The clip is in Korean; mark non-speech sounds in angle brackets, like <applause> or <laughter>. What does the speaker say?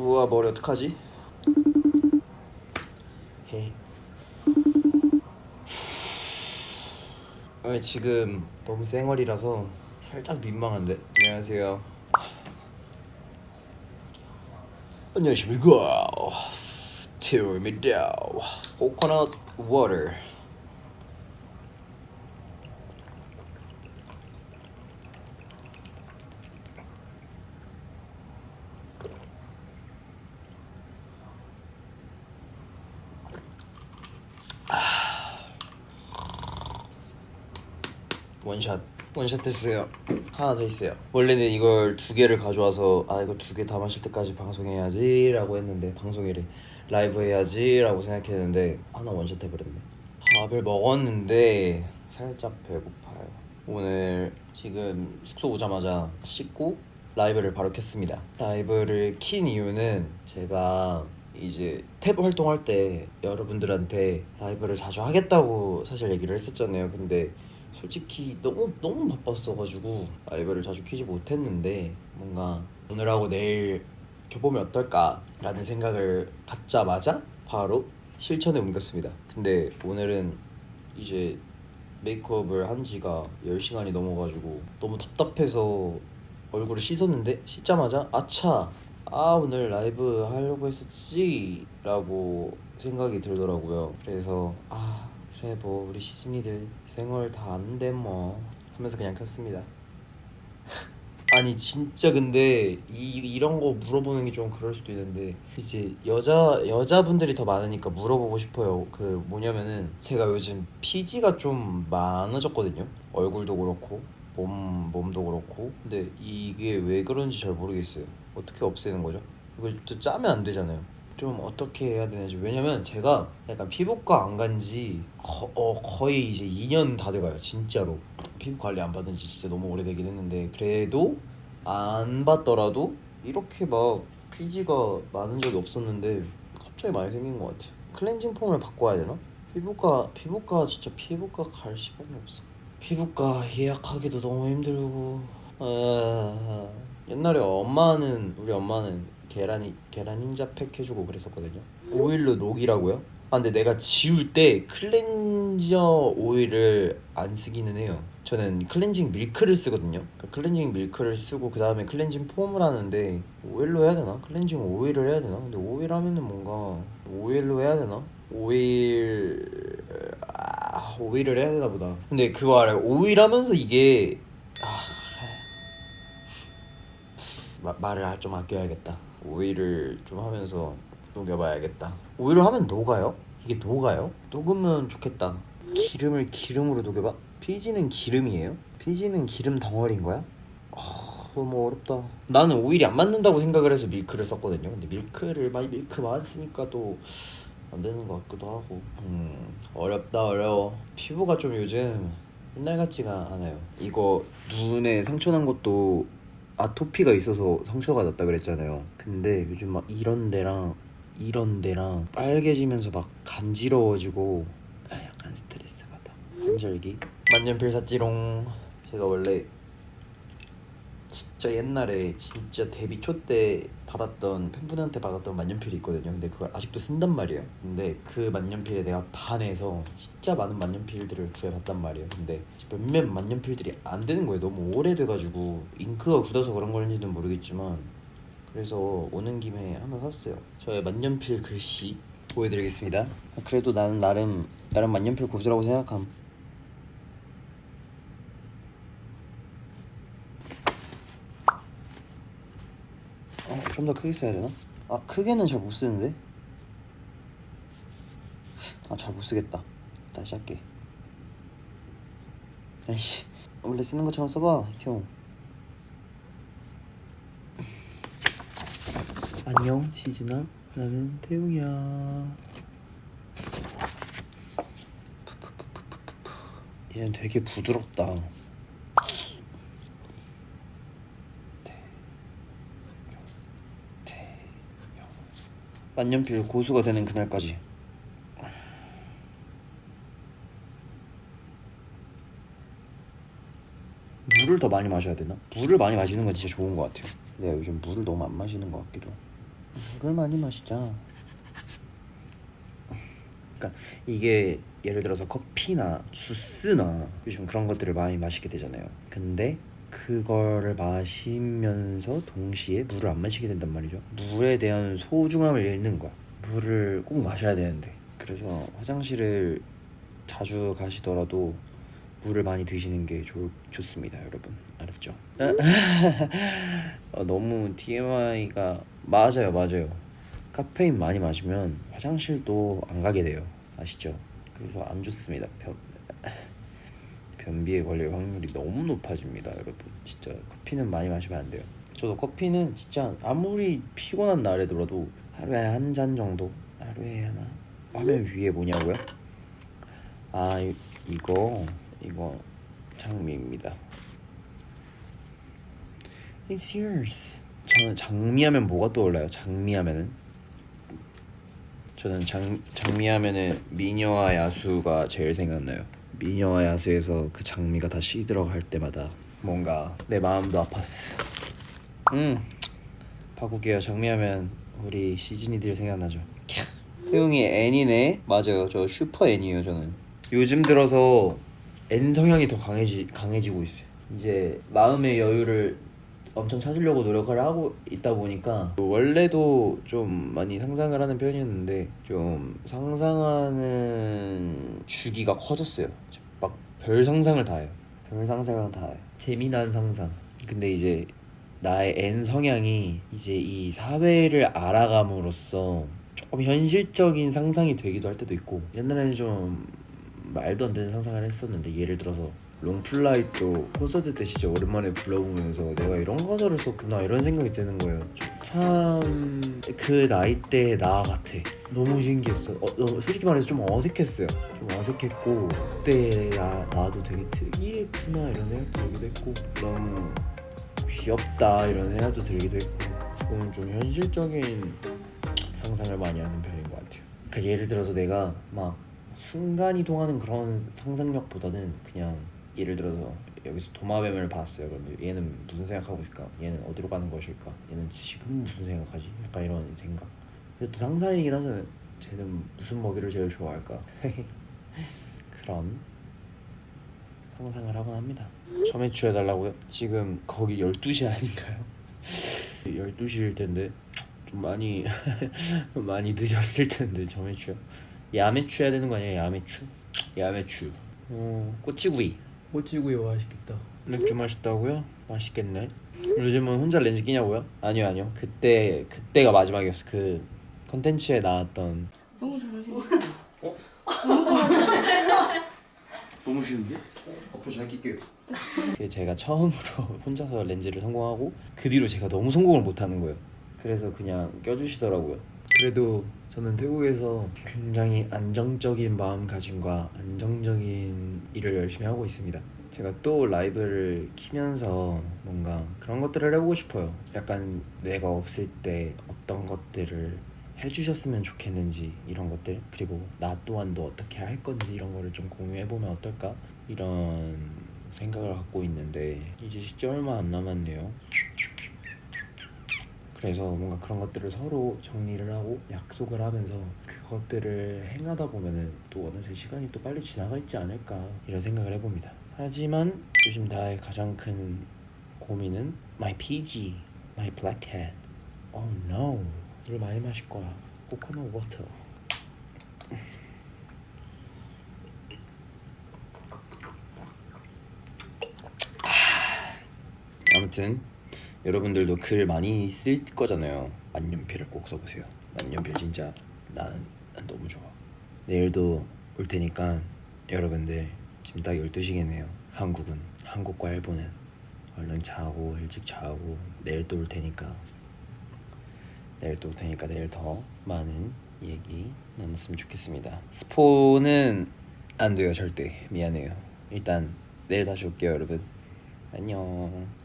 우와 머리 어떡하지? 해. 아, 지금 너무 쌩얼이라서 살짝 민망한데. 안녕하세요. 안녕하십니까. 태우입니다. 코코넛 워터. 원샷. 원샷 됐어요. 하나 더 있어요. 원래는 이걸 두 개를 가져와서 아 이거 두 개 다 마실 때까지 방송해야지 라고 했는데 방송이래 라이브 해야지 라고 생각했는데 하나 원샷 해버렸네. 밥을 먹었는데 살짝 배고파요. 오늘 지금 숙소 오자마자 씻고 라이브를 바로 켰습니다. 라이브를 킨 이유는 제가 이제 탭 활동할 때 여러분들한테 라이브를 자주 하겠다고 사실 얘기를 했었잖아요. 근데 솔직히 너무 너무 바빴어가지고 라이브를 자주 키지 못했는데 뭔가 오늘 하고 내일 켜보면 어떨까라는 생각을 갖자마자 바로 실천에 옮겼습니다. 근데 오늘은 이제 메이크업을 한 지가 10시간이 넘어가지고 너무 답답해서 얼굴을 씻었는데 씻자마자 아차 아 오늘 라이브 하려고 했었지 라고 생각이 들더라고요 그래서 아 그래 뭐 우리 시즌이들 생얼 다 아는데 뭐 하면서 그냥 켰습니다. <laughs> 아니 진짜 근데 이, 이런 거 물어보는 게 좀 그럴 수도 있는데 이제 여자 여자분들이 더 많으니까 물어보고 싶어요. 그 뭐냐면은 제가 요즘 피지가 좀 많아졌거든요. 얼굴도 그렇고 몸 몸도 그렇고. 근데 이게 왜 그런지 잘 모르겠어요. 어떻게 없애는 거죠? 이걸 또 짜면 안 되잖아요 좀 어떻게 해야 되는지. 왜냐면 제가 약간 피부과 안 간지 어, 거의 이제 2년 다 돼가요 진짜로. 피부 관리 안 받은 지 진짜 너무 오래되긴 했는데 그래도 안 받더라도 이렇게 막 피지가 많은 적이 없었는데 갑자기 많이 생긴 것 같아. 클렌징 폼을 바꿔야 되나? 피부과 피부과 진짜 피부과 갈 시간이 없어. 피부과 예약하기도 너무 힘들고. 아, 옛날에 엄마는 우리 엄마는 계란이 계란 흰자 팩 해주고 그랬었거든요. 오일로 녹이라고요? 아 근데 내가 지울 때 클렌저 오일을 안 쓰기는 해요. 저는 클렌징 밀크를 쓰거든요. 그 클렌징 밀크를 쓰고 그 다음에 클렌징 폼을 하는데 오일로 해야 되나? 클렌징 오일을 해야 되나? 근데 오일 하면은 뭔가 오일로 해야 되나? 오일 아, 오일을 해야 되나 보다. 근데 그거 알아요? 오일 하면서 이게 마, 말을 좀 아껴야겠다. 오일을 좀 하면서 녹여봐야겠다. 오일을 하면 녹아요? 이게 녹아요? 녹으면 좋겠다. 기름을 기름으로 녹여봐. 피지는 기름이에요? 피지는 기름 덩어리인 거야? 아, 너무 어렵다. 나는 오일이 안 맞는다고 생각을 해서 밀크를 썼거든요. 근데 밀크를 많이 밀크 많이 쓰니까 또 안 되는 것 같기도 하고. 음, 어렵다 어려워. 피부가 좀 요즘 옛날 같지가 않아요. 이거 눈에 상처 난 것도 아토피가 있어서 상처가 났다 그랬잖아요. 근데 요즘 막 이런 데랑 이런 데랑 빨개지면서 막 간지러워지고 아, 약간 스트레스 받아. 한절기. 만년필 샀지롱. 제가 원래 진짜 옛날에 진짜 데뷔 초 때 받았던 팬분한테 받았던 만년필이 있거든요. 근데 그걸 아직도 쓴단 말이에요. 근데 그 만년필에 내가 반해서 진짜 많은 만년필들을 구해봤단 말이에요. 근데 몇몇 만년필들이 안 되는 거예요. 너무 오래돼가지고 잉크가 굳어서 그런 건지는 모르겠지만 그래서 오는 김에 하나 샀어요. 저의 만년필 글씨 보여드리겠습니다. 그래도 나는 나름 나름 만년필 고수라고 생각함. 어, 좀 더 크게 써야 되나? 아 크게는 잘 못 쓰는데. 아 잘 못 쓰겠다. 다시 할게. 아이씨 원래 쓰는 것처럼 써봐 형. 안녕 시즈나 나는 태웅이야. 얘는 되게 부드럽다. 만년필 고수가 되는 그날까지. 물을 더 많이 마셔야 되나? 물을 많이 마시는 건 진짜 좋은 것 같아요. 내가 요즘 물을 너무 안 마시는 것 같기도. 물을 많이 마시자. 그러니까 이게 예를 들어서 커피나 주스나 요즘 그런 것들을 많이 마시게 되잖아요. 근데 그거를 마시면서 동시에 물을 안 마시게 된단 말이죠. 물에 대한 소중함을 잃는 거야. 물을 꼭 마셔야 되는데. 그래서 화장실을 자주 가시더라도 물을 많이 드시는 게 좋, 좋습니다, 여러분. 알았죠? <laughs> 어, 너무 TMI가 맞아요, 맞아요. 카페인 많이 마시면 화장실도 안 가게 돼요. 아시죠? 그래서 안 좋습니다. 변, 변비에 걸릴 확률이 너무 높아집니다, 여러분. 진짜 커피는 많이 마시면 안 돼요. 저도 커피는 진짜 아무리 피곤한 날에더라도 하루에 한 잔 정도, 하루에 하나. 화면 위에 뭐냐고요? 아 이, 이거 이거 장미입니다. It's yours. 저는 장미하면 뭐가 떠올라요? 장미하면은 저는 장 장미하면은 미녀와 야수가 제일 생각나요. 미녀와 야수에서 그 장미가 다 시 들어갈 때마다 뭔가 내 마음도 아팠어. 음 바꾸게요. 장미하면 우리 시즈니들 생각나죠. 캬. 태용이 N이네. 맞아요. 저 슈퍼 N이에요. 저는 요즘 들어서 N 성향이 더 강해지 강해지고 있어요. 이제 마음의 여유를 엄청 찾으려고 노력을 하고 있다 보니까 원래도 좀 많이 상상을 하는 편이었는데 좀 상상하는 주기가 커졌어요. 막 별 상상을 다 해요. 별 상상을 다 해요. 재미난 상상. 근데 이제 나의 N 성향이 이제 이 사회를 알아감으로써 조금 현실적인 상상이 되기도 할 때도 있고 옛날에는 좀 말도 안 되는 상상을 했었는데 예를 들어서 롱플라이트 콘서트 때 진짜 오랜만에 불러보면서 내가 이런 가사를 썼구나 이런 생각이 드는 거예요. 참 그 나이 때의 나 같아. 너무 신기했어. 어, 너무 솔직히 말해서 좀 어색했어요. 좀 어색했고 그때 나, 나도 되게 특이했구나 이런 생각도 들기도 했고 너무 귀엽다 이런 생각도 들기도 했고 저는 좀 현실적인 상상을 많이 하는 편인 것 같아요. 그러니까 예를 들어서 내가 막 순간 이동하는 그런 상상력보다는 그냥 예를 들어서 여기서 도마뱀을 봤어요. 그러면 얘는 무슨 생각하고 있을까? 얘는 어디로 가는 것일까? 얘는 지금 무슨 생각하지? 약간 이런 생각. 이것도 상상이긴 하잖아요. 쟤는 무슨 먹이를 제일 좋아할까? <laughs> 그런 상상을 하곤 합니다. 점액추 해달라고요? 지금 거기 12시 아닌가요? <laughs> 12시일 텐데 좀 많이 <laughs> 좀 많이 늦었을 텐데 점액추 야매추 해야 되는 거 아니야 야매 추? 야매 추 어 꼬치구이 꼬치구이 맛있겠다 맥주 맛있다고요? 맛있겠네 요즘은 혼자 렌즈 끼냐고요? 아니요 아니요 그때 그때가 마지막이었어 그 컨텐츠에 나왔던 <laughs> 너무 잘하시네. 너무 쉬운데? 앞으로 잘 낄게요. 그 제가 처음으로 <laughs> 혼자서 렌즈를 성공하고 그 뒤로 제가 너무 성공을 못하는 거예요. 그래서 그냥 껴주시더라고요. 그래도 저는 태국에서 굉장히 안정적인 마음가짐과 안정적인 일을 열심히 하고 있습니다. 제가 또 라이브를 키면서 뭔가 그런 것들을 해보고 싶어요. 약간 내가 없을 때 어떤 것들을 해주셨으면 좋겠는지 이런 것들 그리고 나 또한도 어떻게 할 건지 이런 거를 좀 공유해 보면 어떨까 이런 생각을 갖고 있는데 이제 진짜 얼마 안 남았네요. 그래서 뭔가 그런 것들을 서로 정리를 하고 약속을 하면서 그것들을 행하다 보면은 또 어느새 시간이 또 빨리 지나가 있지 않을까 이런 생각을 해봅니다. 하지만 요즘 나의 가장 큰 고민은 my PG, my blackhead. Oh no. 물 많이 마실 거야. 코코넛 워터. 아무튼 여러분들도 글 많이 쓸 거잖아요. 만년필을 꼭 써보세요. 만년필 진짜 나는, 난 너무 좋아. 내일도 올 테니까 여러분들 지금 딱 12시겠네요. 한국은 한국과 일본은 얼른 자고 일찍 자고 내일 또 올 테니까 내일 또 올 테니까 내일 더 많은 얘기 나눴으면 좋겠습니다. 스포는 안 돼요 절대 미안해요. 일단 내일 다시 올게요 여러분. 안녕.